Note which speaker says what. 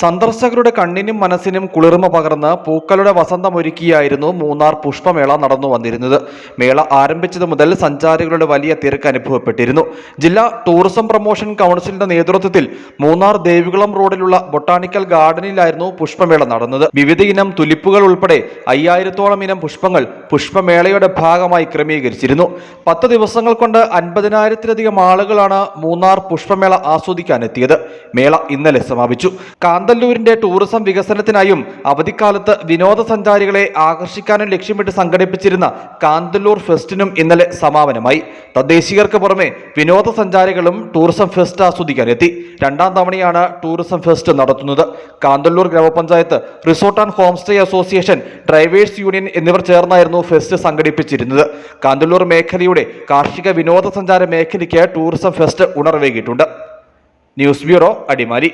Speaker 1: സന്ദർശകരുടെ കണ്ണിനും മനസ്സിനും കുളിർമ പകർന്ന് പൂക്കളുടെ വസന്തമൊരുക്കിയായിരുന്നു മൂന്നാർ പുഷ്പമേള നടന്നു വന്നിരുന്നത്. മേള ആരംഭിച്ചത് മുതൽ സഞ്ചാരികളുടെ വലിയ തിരക്ക് അനുഭവപ്പെട്ടിരുന്നു. ജില്ലാ ടൂറിസം പ്രൊമോഷൻ കൗൺസിലിന്റെ നേതൃത്വത്തിൽ മൂന്നാർ ദേവികുളം റോഡിലുള്ള ബൊട്ടാണിക്കൽ ഗാർഡനിലായിരുന്നു പുഷ്പമേള നടന്നത്. വിവിധ ഇനം തുലിപ്പുകൾ ഉൾപ്പെടെ അയ്യായിരത്തോളം ഇനം പുഷ്പങ്ങൾ പുഷ്പമേളയുടെ ഭാഗമായി ക്രമീകരിച്ചിരുന്നു. പത്ത് ദിവസങ്ങൾ കൊണ്ട് അൻപതിനായിരത്തിലധികം ആളുകളാണ് മൂന്നാർ പുഷ്പമേള ആസ്വദിക്കാനെത്തിയത്. മേള ഇന്നലെ സമാപിച്ചു. കാന്തല്ലൂരിന്റെ ടൂറിസം വികസനത്തിനായും അവധിക്കാലത്ത് വിനോദസഞ്ചാരികളെ ആകർഷിക്കാനും ലക്ഷ്യമിട്ട് സംഘടിപ്പിച്ചിരുന്ന കാന്തല്ലൂർ ഫെസ്റ്റിനും ഇന്നലെ സമാപനമായി. തദ്ദേശീയർക്ക് പുറമെ വിനോദസഞ്ചാരികളും ടൂറിസം ഫെസ്റ്റ് ആസ്വദിക്കാനെത്തി. രണ്ടാം തവണയാണ് ടൂറിസം ഫെസ്റ്റ് നടത്തുന്നത്. കാന്തല്ലൂർ ഗ്രാമപഞ്ചായത്ത് resort and home stay association drivers union എന്നിവർ ചേർന്നായിരുന്നു ഫെസ്റ്റ് സംഘടിപ്പിച്ചിരുന്നത്. കാന്തല്ലൂർ മേഖലയുടെ കാർഷിക വിനോദസഞ്ചാര മേഖലയ്ക്ക് tourism fest ഉണർവേകിയിട്ടുണ്ട്. News bureau Adimali.